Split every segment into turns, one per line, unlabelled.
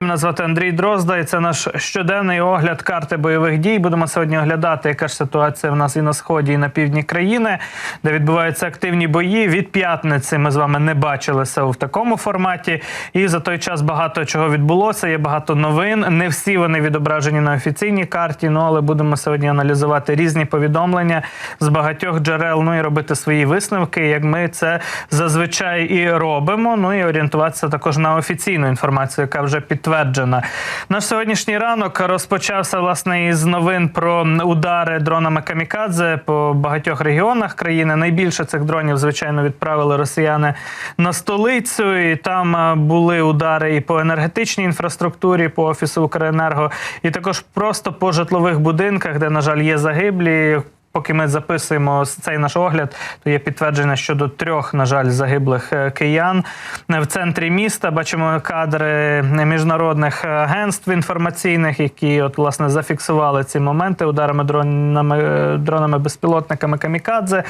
Мене звати Андрій Дрозда, і це наш щоденний огляд карти бойових дій. Будемо сьогодні оглядати, яка ж ситуація в нас і на сході, і на півдні країни, де відбуваються активні бої. Від п'ятниці ми з вами не бачилися в такому форматі. І за той час багато чого відбулося. Є багато новин. Не всі вони відображені на офіційній карті. Ну але будемо сьогодні аналізувати різні повідомлення з багатьох джерел. Ну і робити свої висновки, як ми це зазвичай і робимо. Ну і орієнтуватися також на офіційну інформацію, яка вже підтверджена. Наш сьогоднішній ранок розпочався власне із новин про удари дронами камікадзе по багатьох регіонах країни. Найбільше цих дронів, звичайно, відправили росіяни на столицю. І там е, були удари і по енергетичній інфраструктурі, по офісу Укренерго, і також просто по житлових будинках, де, на жаль, є загиблі. Поки ми записуємо цей наш огляд, то є підтвердження щодо трьох, на жаль, загиблих е, киян в центрі міста. Бачимо кадри міжнародних агентств інформаційних, які от власне зафіксували ці моменти ударами дронами е, дронами безпілотниками камікадзе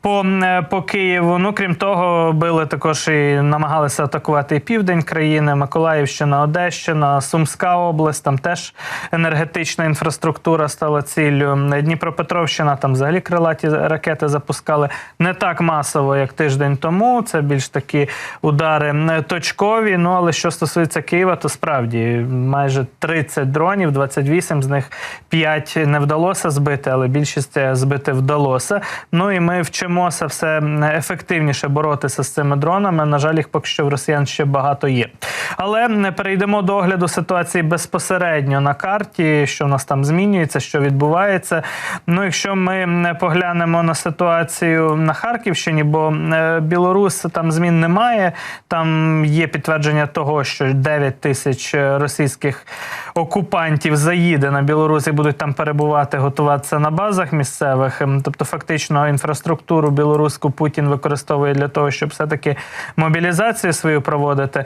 по, е, по Києву. Ну крім того, били також і намагалися атакувати і південь країни, Миколаївщина, Одещина, Сумська область. Там теж енергетична інфраструктура стала ціллю. Дніпропетровщина там взагалі крилаті ракети запускали не так масово, як тиждень тому. Це більш такі удари точкові. Ну але що стосується Києва, то справді майже 30 дронів, 28 з них 5 не вдалося збити, але більшість е, збити вдалося. Ну і ми вчимося все ефективніше боротися з цими дронами. На жаль, їх поки що в росіян ще багато є. Але не перейдемо до огляду ситуації безпосередньо на карті, що в нас там змінюється, що відбувається. Ну, якщо ми поглянемо на ситуацію на Харківщині, бо е, Білорус там змін немає. Там є підтвердження того, що 9 тисяч російських окупантів заїде на Білорусь і будуть там перебувати, готуватися на базах місцевих. Ем, Тобто, фактично, інфраструктуру білоруську Путін використовує для того, щоб все-таки мобілізацію свою проводити.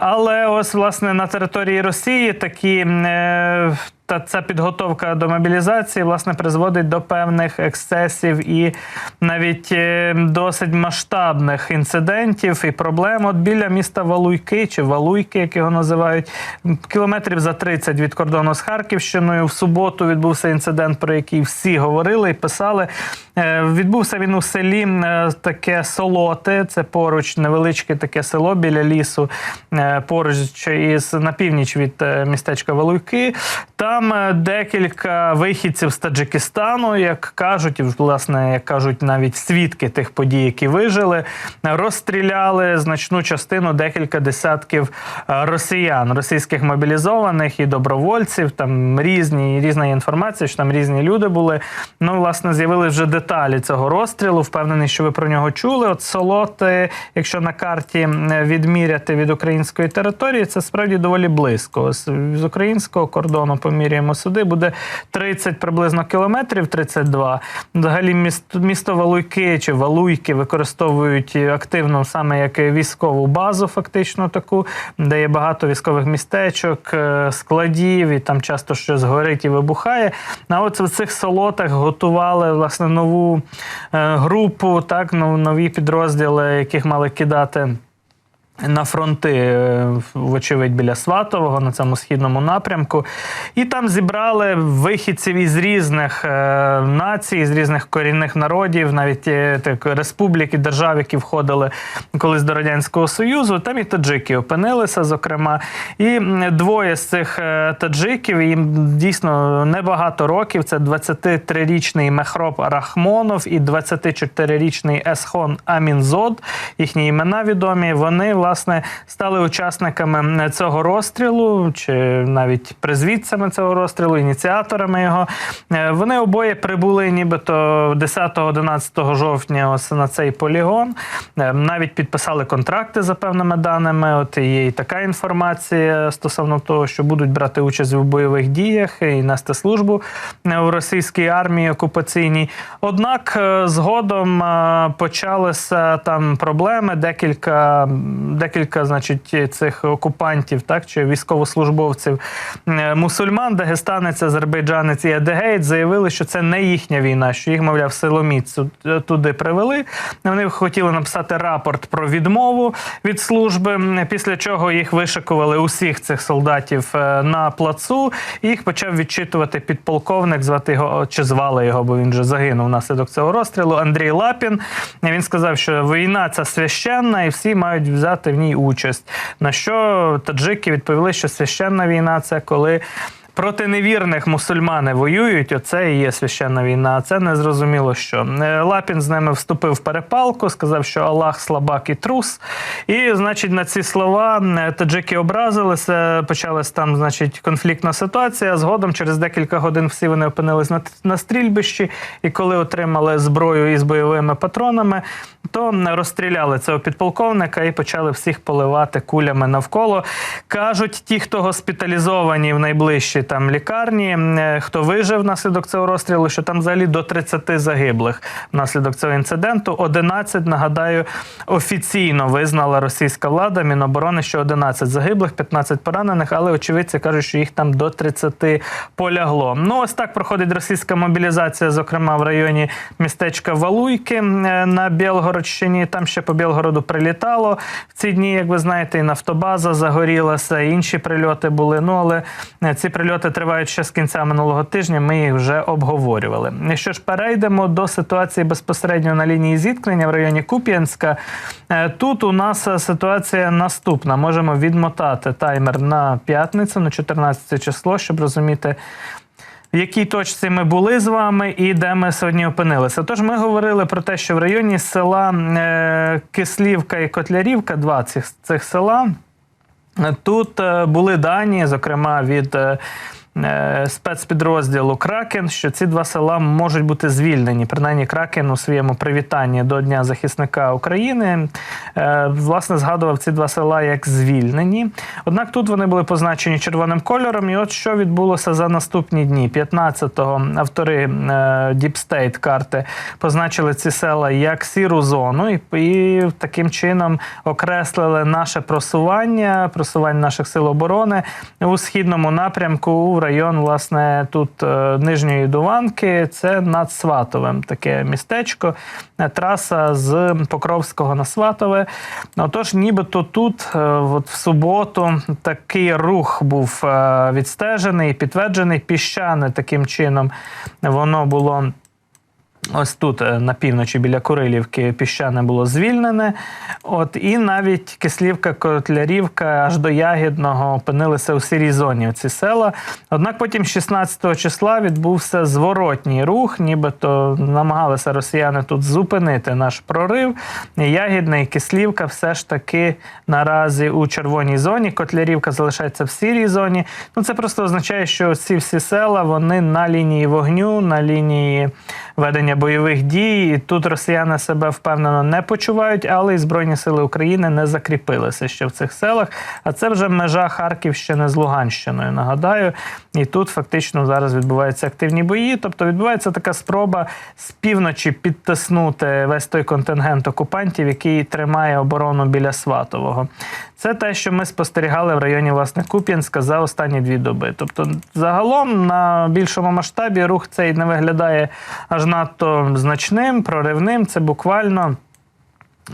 Але ось власне на території Росії такі. е, та ця підготовка до мобілізації власне призводить до певних ексцесів і навіть е, досить масштабних інцидентів і проблем. От біля міста Валуйки чи Валуйки, як його називають, кілометрів за 30 від кордону з Харківщиною. В суботу відбувся інцидент, про який всі говорили і писали. Е, Відбувся він у селі е, таке солоте. Це поруч невеличке таке село біля лісу, е, поруч із на північ від містечка Валуйки. Там е, декілька вихідців з Таджикистану, як кажуть, і власне як кажуть навіть свідки тих подій, які вижили, розстріляли значну частину декілька десятків е, росіян, російських мобілізованих і добровольців. Там різні різна інформація, що там різні люди були. Ну, власне, з'явились вже деталі цього розстрілу. Впевнений, що ви про нього чули. От солоти, якщо на карті відміряти від української території, це справді доволі близько. З українського кордону поміряємо сюди, буде 30 приблизно кілометрів, 32. Взагалі місто, місто Валуйки чи Валуйки використовують активно саме як військову базу, фактично таку, де є багато військових містечок, е, складів, і там часто щось горить і вибухає. А от в цих солотах готували власне нову е, групу, так, нові підрозділи, яких мали кидати. На фронти, е, вочевидь, біля Сватового на цьому східному напрямку, і там зібрали вихідців із різних е, націй, з різних корінних народів, навіть е, так, республік і держав, які входили колись до радянського союзу. Там і таджики опинилися, зокрема. І двоє з цих таджиків їм дійсно небагато років. Це 23-річний Мехроп Рахмонов і 24-річний Есхон Амінзод. Їхні імена відомі. Вони власне стали учасниками цього розстрілу, чи навіть призвідцями цього розстрілу, ініціаторами його. Е, Вони обоє прибули, нібито 10-11 жовтня, ось на цей полігон. Е, Навіть підписали контракти за певними даними. От є і така інформація стосовно того, що будуть брати участь в бойових діях і нести службу е, в російській армії окупаційній. Однак е, згодом е, почалися там проблеми. Декілька декілька, значить, цих окупантів, так чи військовослужбовців е, мусульман, дагестанець, азербайджанець і адегейт заявили, що це не їхня війна, що їх, мовляв, силоміць е, туди привели. Вони хотіли написати рапорт про відмову від служби, після чого їх вишикували усіх цих солдатів е, на плацу. І їх почав відчитувати підполковник, звати його чи звали його, бо він вже загинув внаслідок цього розстрілу. Андрій Лапін. Він сказав, що війна це священна, і всі мають взяти в ній участь. На що таджики відповіли, що священна війна це коли. Проти невірних мусульмани воюють. Оце і є священна війна. Це не зрозуміло, що Е, Лапін з ними вступив в перепалку, сказав, що Аллах слабак і трус. І, значить, на ці слова е, таджики образилися. Почалась там, значить, конфліктна ситуація. Згодом, через декілька годин, всі вони опинились на, на стрільбищі, і коли отримали зброю із бойовими патронами, то розстріляли цього підполковника і почали всіх поливати кулями навколо. Кажуть, ті, хто госпіталізовані в найближчі там лікарні, е, хто вижив внаслідок цього розстрілу, що там взагалі до 30 загиблих внаслідок цього інциденту. 11, нагадаю, офіційно визнала російська влада Міноборони, що 11 загиблих, 15 поранених, але очевидці кажуть, що їх там до 30 полягло. Ну ось так проходить російська мобілізація, зокрема в районі містечка Валуйки е, на Білгородщині. Там ще по Білгороду прилітало в ці дні, як ви знаєте, і нафтобаза загорілася, і інші прильоти були. Ну але е, ці прильоти тривають ще з кінця минулого тижня. Ми їх вже обговорювали. І Що ж, перейдемо до ситуації безпосередньо на лінії зіткнення в районі Куп'янська. Е, Тут у нас е, ситуація наступна. Можемо відмотати таймер на п'ятницю, на 14 число, щоб розуміти. В якій точці ми були з вами і де ми сьогодні опинилися? Тож ми говорили про те, що в районі села е, Кислівка і Котлярівка, два цих, цих села, тут е, були дані, зокрема від е, спецпідрозділу Кракен, що ці два села можуть бути звільнені. Принаймні, Кракен у своєму привітанні до Дня захисника України е, власне згадував ці два села як звільнені. Однак тут вони були позначені червоним кольором. І от що відбулося за наступні дні. 15-го автори е, State карти позначили ці села як сіру зону, і, і таким чином окреслили наше просування, просування наших сил оборони у східному напрямку район, власне, тут е, Нижньої Дуванки. Це над Сватовим таке містечко, е, траса з Покровського на Сватове. Отож, нібито тут, е, от в суботу, такий рух був відстежений, підтверджений піщане таким чином. Воно було. Ось тут е, на півночі біля Курилівки піщане було звільнене. От і навіть Кислівка, Котлярівка аж до Ягідного опинилися у сірій зоні ці села. Однак потім 16 числа відбувся зворотній рух, нібито намагалися росіяни тут зупинити наш прорив. Ягідне і Кислівка все ж таки наразі у червоній зоні. Котлярівка залишається в сірій зоні. Ну це просто означає, що ці всі села вони на лінії вогню, на лінії ведення бойових дій. Тут росіяни себе впевнено не почувають, але і Збройні сили України не закріпилися ще в цих селах. А це вже межа Харківщини з Луганщиною. Нагадаю, і тут фактично зараз відбуваються активні бої. Тобто відбувається така спроба з півночі підтиснути весь той контингент окупантів, який тримає оборону біля Сватового. Це те, що ми спостерігали в районі власне Куп'янська за останні дві доби. Тобто, загалом на більшому масштабі рух цей не виглядає аж надто значним, проривним. Це буквально.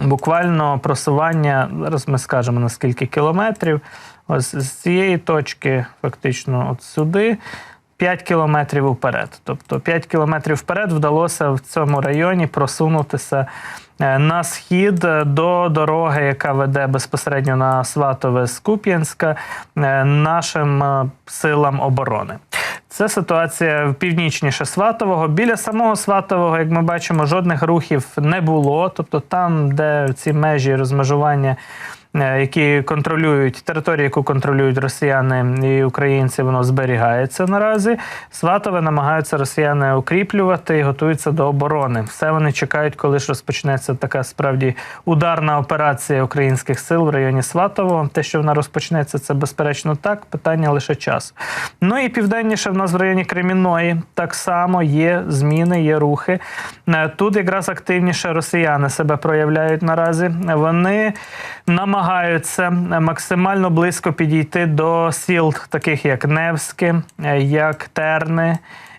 Буквально просування, зараз ми скажемо на скільки кілометрів. Ось з цієї точки, фактично, от сюди, 5 кілометрів вперед. Тобто 5 кілометрів вперед вдалося в цьому районі просунутися е, на схід до дороги, яка веде безпосередньо на Сватове з Куп'янська, е, нашим е, силам оборони. Це ситуація північніше Сватового. Біля самого Сватового, як ми бачимо, жодних рухів не було. Тобто там, де ці межі розмежування, е, які контролюють територію, яку контролюють росіяни і українці, воно зберігається наразі. Сватове намагаються росіяни укріплювати і готуються до оборони. Все вони чекають, коли ж розпочнеться така справді ударна операція українських сил в районі Сватового. Те, що вона розпочнеться, це безперечно так. Питання лише часу. Ну і південніше в нас в районі Кремінної так само є зміни, є рухи. Е, Тут якраз активніше росіяни себе проявляють наразі. Вони намагаються намагаються максимально близько підійти до сіл, таких як Невське, е, як Терни.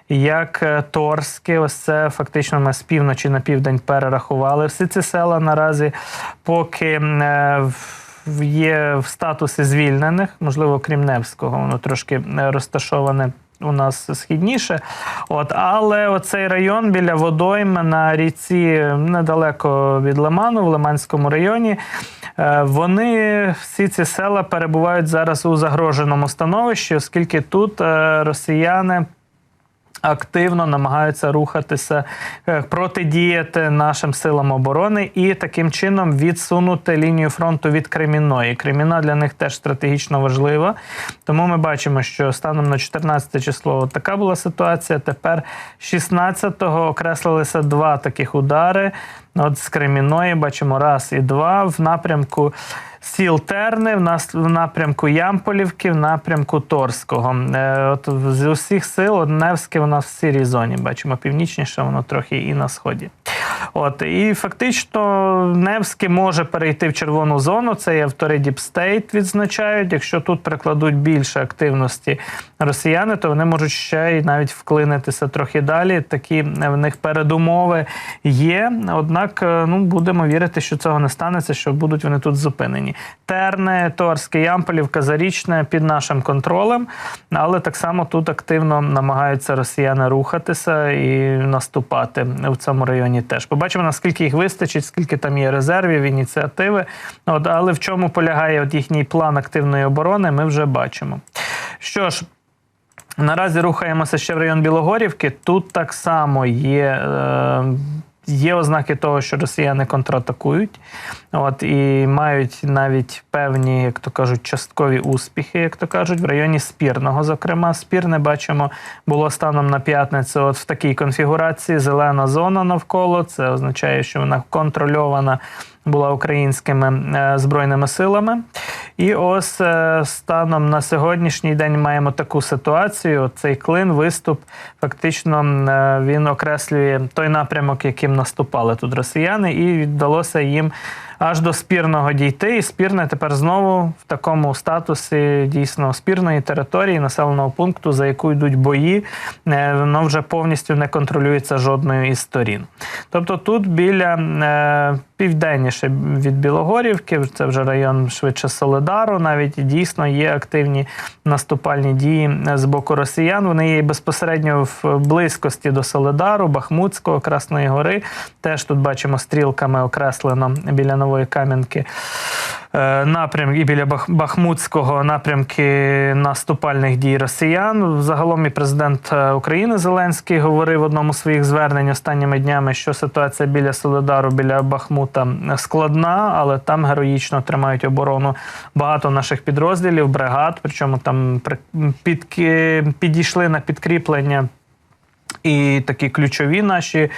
Як е, Торське, ось це фактично ми з півночі на південь перерахували. Всі ці села наразі поки е, є в статусі звільнених, можливо, крім Невського, воно трошки е, розташоване у нас східніше. От, але оцей район біля водойм на ріці недалеко від Лиману, в Лиманському районі. е, Вони всі ці села перебувають зараз у загроженому становищі, оскільки тут е, росіяни активно намагаються рухатися, е, протидіяти нашим силам оборони і таким чином відсунути лінію фронту від Кремінної. Креміна для них теж стратегічно важлива. Тому ми бачимо, що станом на 14 число така була ситуація. Тепер 16-го окреслилися два таких удари. От з Креміної бачимо раз і два в напрямку. Сіл Терни, в нас в напрямку Ямполівки, в напрямку Торського. Е, от з усіх сил Невське у нас в сірій зоні. Бачимо північніше, воно трохи і на сході. От і фактично Невське може перейти в червону зону. Це автори Deep State відзначають. Якщо тут прикладуть більше активності росіяни, то вони можуть ще й навіть вклинитися трохи далі. Такі в них передумови є. Однак, е, ну будемо вірити, що цього не станеться, що будуть вони тут зупинені. Терне, Торське, Ямполівка, Зарічне під нашим контролем, але так само тут активно намагаються росіяни рухатися і наступати в цьому районі. Теж побачимо наскільки їх вистачить, скільки там є резервів, ініціативи. От але в чому полягає от їхній план активної оборони, ми вже бачимо. Що ж. Наразі рухаємося ще в район Білогорівки. Тут так само є. Е, Є ознаки того, що росіяни контратакують, от і мають навіть певні, як то кажуть, часткові успіхи, як то кажуть, в районі спірного. Зокрема, спірне бачимо було станом на п'ятницю. От в такій конфігурації зелена зона навколо. Це означає, що вона контрольована була українськими е, збройними силами. І ось е, станом на сьогоднішній день маємо таку ситуацію. Цей клин, виступ, фактично е, він окреслює той напрямок, яким наступали тут росіяни, і вдалося їм аж до спірного дійти. І спірне тепер знову в такому статусі дійсно спірної території населеного пункту, за яку йдуть бої, е, воно вже повністю не контролюється жодною із сторін. Тобто тут біля е, південніше від Білогорівки, це вже район швидше Солидару, навіть дійсно є активні наступальні дії з боку росіян. Вони є безпосередньо в близькості до Солидару, Бахмутського, Красної Гори. Теж тут бачимо стрілками окреслено біля Нової Кам'янки. е, Напрям і біля Бахмутського напрямки наступальних дій росіян. Загалом і президент е, України Зеленський говорив в одному з своїх звернень останніми днями, що ситуація біля Солидару, біля Бахмута складна, але там героїчно тримають оборону багато наших підрозділів, бригад. Причому там підки- підійшли на підкріплення. І такі ключові наші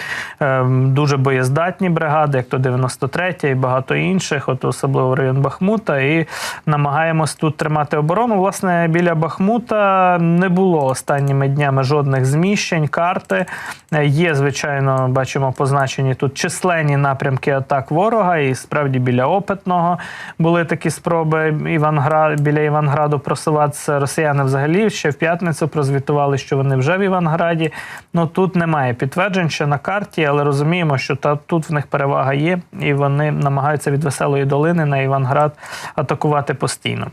е, дуже боєздатні бригади, як то 93 і багато інших, от особливо район Бахмута. І намагаємось тут тримати оборону. Власне, біля Бахмута не було останніми днями жодних зміщень, карти. Е, Є, звичайно, бачимо позначені тут численні напрямки атак ворога. І справді біля опитного були такі спроби Іванград, біля Іванграду просуватися. Росіяни взагалі ще в п'ятницю прозвітували, що вони вже в Іванграді. Ну тут немає підтверджень ще на карті, але розуміємо, що та тут в них перевага є, і вони намагаються від веселої долини на Іванград атакувати постійно.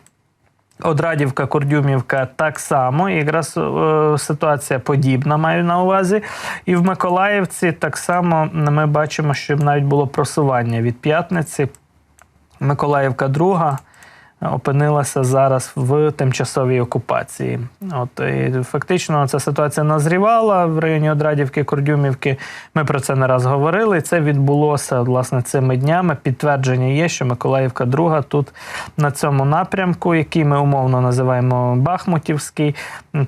Одрадівка, Кордюмівка так само. Якраз е, ситуація подібна маю на увазі. І в Миколаївці так само ми бачимо, що навіть було просування від п'ятниці. Миколаївка друга опинилася зараз в тимчасовій окупації. От і фактично ця ситуація назрівала в районі Одрадівки, Кордюмівки. Ми про це не раз говорили. Це відбулося власне цими днями. Підтвердження є, що Миколаївка друга тут на цьому напрямку, який ми умовно називаємо Бахмутівський.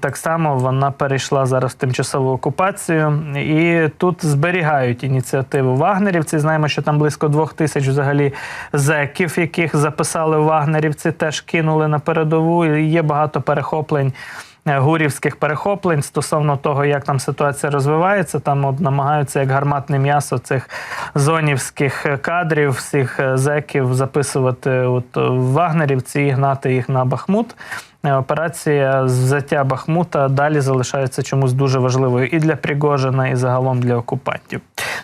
Так само вона перейшла зараз в тимчасову окупацію, і тут зберігають ініціативу вагнерівці. Знаємо, що там близько двох тисяч взагалі зеків, яких записали вагнерівці, теж кинули на передову. І Є багато перехоплень е, гурівських перехоплень стосовно того, як там ситуація розвивається. Там от намагаються як гарматне м'ясо цих зонівських кадрів, всіх е, зеків записувати от в вагнерівці і гнати їх на Бахмут. Е, Операція взяття Бахмута далі залишається чомусь дуже важливою і для Пригожина, і загалом для окупантів.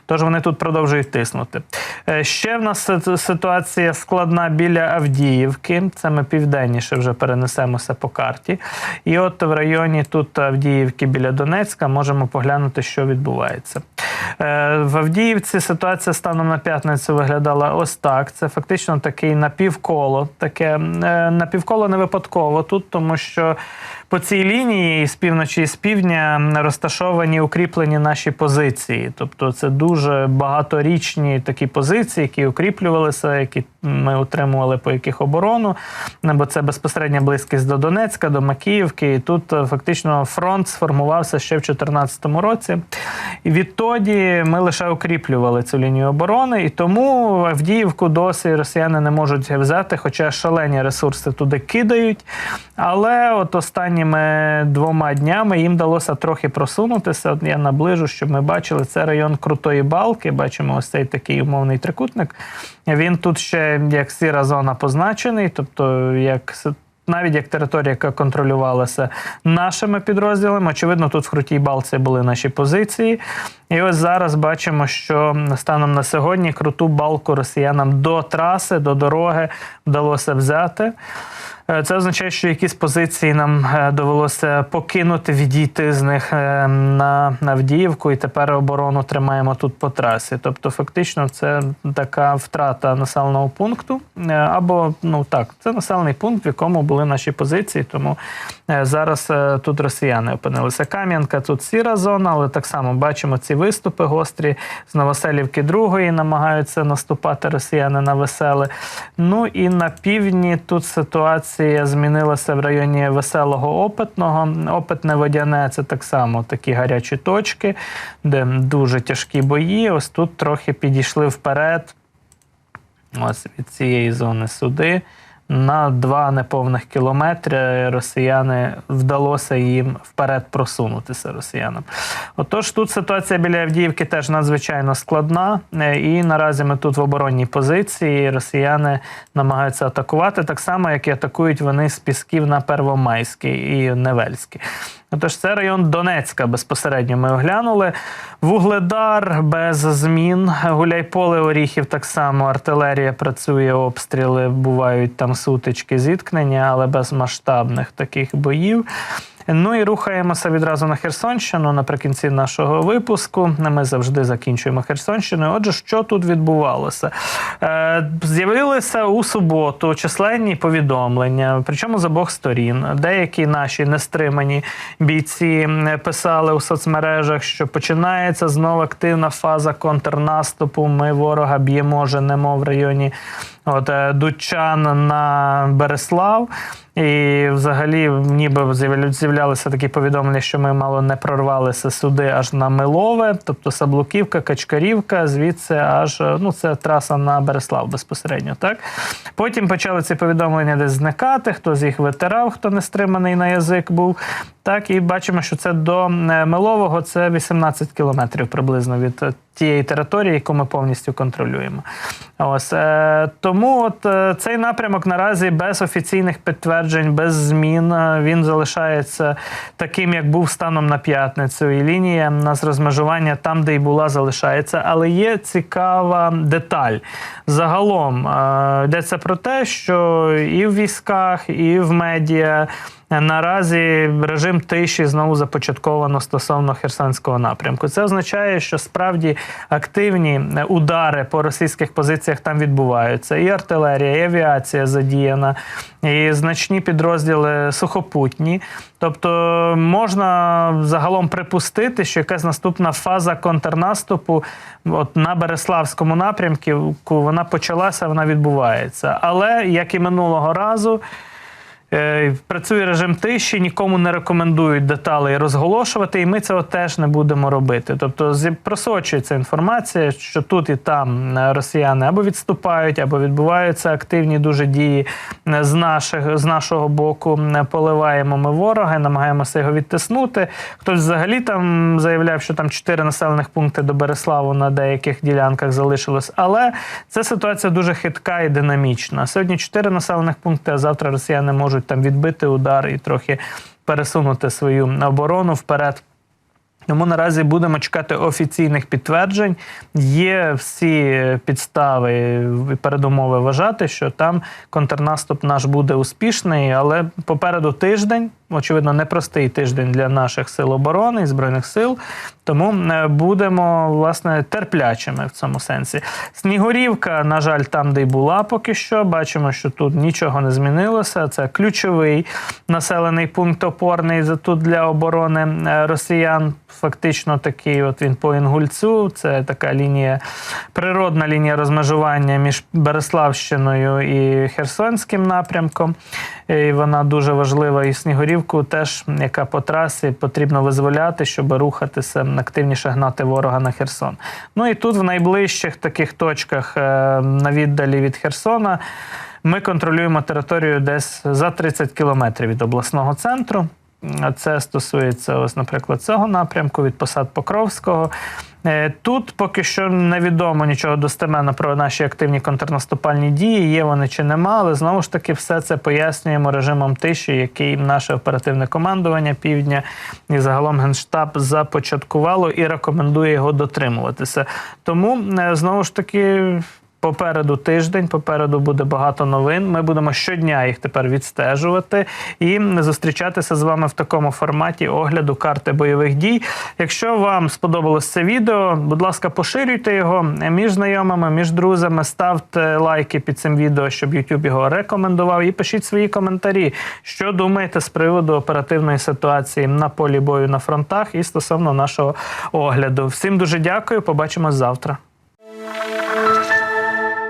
Тож вони тут продовжують тиснути. Е, Ще в нас ситуація складна біля Авдіївки. Це ми південніше вже перенесемося по карті. І от в районі тут Авдіївки біля Донецька можемо поглянути, що відбувається. Е, В Авдіївці ситуація станом на п'ятницю виглядала ось так. Це фактично такий напівколо. Таке напівколо не випадково тут, тому що по цій лінії з півночі і з півдня розташовані укріплені наші позиції. Тобто це дуже багаторічні такі позиції, які укріплювалися, які ми утримували по яких оборону. Бо це безпосередня близькість до Донецька, до Макіївки. І тут е, фактично фронт сформувався ще в 2014 році. І відтоді ми лише укріплювали цю лінію оборони, і тому Авдіївку досі росіяни не можуть взяти, хоча шалені ресурси туди кидають. Але от останніми двома днями їм вдалося трохи просунутися. От я наближу, щоб ми бачили це район Крутої Балки. Бачимо ось цей такий умовний трикутник. Він тут ще як сіра зона позначений, тобто як навіть як територія, яка контролювалася нашими підрозділами. Очевидно, тут в Крутій Балці були наші позиції. І ось зараз бачимо, що станом на сьогодні круту балку росіянам до траси, до дороги вдалося взяти. Е, Це означає, що якісь позиції нам е, довелося покинути, відійти з них е, на Авдіївку, і тепер оборону тримаємо тут по трасі. Тобто, фактично, це така втрата населеного пункту. Або ну так, це населений пункт, в якому були наші позиції. Тому зараз е, тут росіяни опинилися. Кам'янка тут сіра зона, але так само бачимо ці виступи гострі з Новоселівки другої намагаються наступати росіяни на веселе. Ну і на півдні тут ситуація змінилася в районі веселого опитного. Опитне водяне це так само такі гарячі точки, де дуже тяжкі бої. Ось тут трохи підійшли вперед. Ось від цієї зони сюди. На два неповних кілометри росіяни вдалося їм вперед просунутися росіянам. Отож, тут ситуація біля Авдіївки теж надзвичайно складна, е, і наразі ми тут в оборонній позиції. Росіяни намагаються атакувати так само, як і атакують вони з пісків на Первомайський і Невельський. Отож, це район Донецька безпосередньо ми оглянули. Вугледар без змін. Гуляйполе Оріхів так само. Артилерія працює, обстріли бувають там сутички, зіткнення, але без масштабних таких боїв. Ну і рухаємося відразу на Херсонщину наприкінці нашого випуску. Ми завжди закінчуємо Херсонщиною. Отже, що тут відбувалося? Е, з'явилися у суботу численні повідомлення, причому з обох сторін. Деякі наші нестримані бійці писали у соцмережах, що починається знову активна фаза контрнаступу. Ми ворога б'ємо, женемо в районі от, е, Дучан на Береслав. І взагалі, ніби з'являлися такі повідомлення, що ми мало не прорвалися сюди аж на Милове, тобто Саблуківка, Качкарівка, звідси аж ну це траса на Береслав безпосередньо. Так потім почали ці повідомлення десь зникати. Хто з їх витирав, хто не стриманий на язик був. Так, і бачимо, що це до Милового це 18 кілометрів приблизно від е, тієї території, яку ми повністю контролюємо. Ось е, тому от е, цей напрямок наразі без офіційних підтверджень, без змін. Він залишається таким, як був станом на п'ятницю. І лінія на розмежування там, де й була, залишається. Але є цікава деталь. Загалом йдеться про те, що і в військах, і в медіа. Наразі режим тиші знову започатковано стосовно Херсонського напрямку. Це означає, що справді активні удари по російських позиціях там відбуваються. І артилерія, і авіація задіяна, і значні підрозділи сухопутні. Тобто можна загалом припустити, що якась наступна фаза контрнаступу от на Береславському напрямку вона почалася, вона відбувається. Але як і минулого разу. Е, Працює режим тиші, нікому не рекомендують деталей розголошувати, і ми цього теж не будемо робити. Тобто просочується інформація, що тут і там е, росіяни або відступають, або відбуваються активні дуже дії е, з, наших, з нашого боку. Поливаємо ми ворога, намагаємося його відтиснути. Хтось взагалі там заявляв, що там чотири населених пункти до Береславу на деяких ділянках залишилось. Але ця ситуація дуже хитка і динамічна. Сьогодні чотири населених пункти, а завтра росіяни можуть там відбити удар і трохи пересунути свою оборону вперед. Тому наразі будемо чекати офіційних підтверджень. Є всі підстави і передумови вважати, що там контрнаступ наш буде успішний, але попереду тиждень, очевидно, непростий тиждень для наших сил оборони і збройних сил. Тому е, будемо власне терплячими в цьому сенсі. Снігурівка, на жаль, там, де й була поки що. Бачимо, що тут нічого не змінилося. Це ключовий населений пункт опорний тут для оборони е, росіян. Фактично такий, от він по Інгульцю. Це така лінія, природна лінія розмежування між Береславщиною і Херсонським напрямком. І вона дуже важлива. І Снігурівку теж, яка по трасі, потрібно визволяти, щоб рухатися активніше гнати ворога на Херсон. Ну і тут в найближчих таких точках е, на віддалі від Херсона. Ми контролюємо територію десь за 30 кілометрів від обласного центру. Це стосується, ось, наприклад, цього напрямку від посад Покровського. Е, Тут поки що невідомо нічого достеменно про наші активні контрнаступальні дії, є вони чи нема, але знову ж таки все це пояснюємо режимом тиші, який наше оперативне командування півдня і загалом Генштаб започаткувало і рекомендує його дотримуватися. Тому е, знову ж таки. Попереду тиждень, попереду буде багато новин. Ми будемо щодня їх тепер відстежувати і зустрічатися з вами в такому форматі огляду карти бойових дій. Якщо вам сподобалось це відео, будь ласка, поширюйте його між знайомими, між друзями, ставте лайки під цим відео, щоб YouTube його рекомендував. І пишіть свої коментарі, що думаєте з приводу оперативної ситуації на полі бою на фронтах і стосовно нашого огляду. Всім дуже дякую. Побачимось завтра.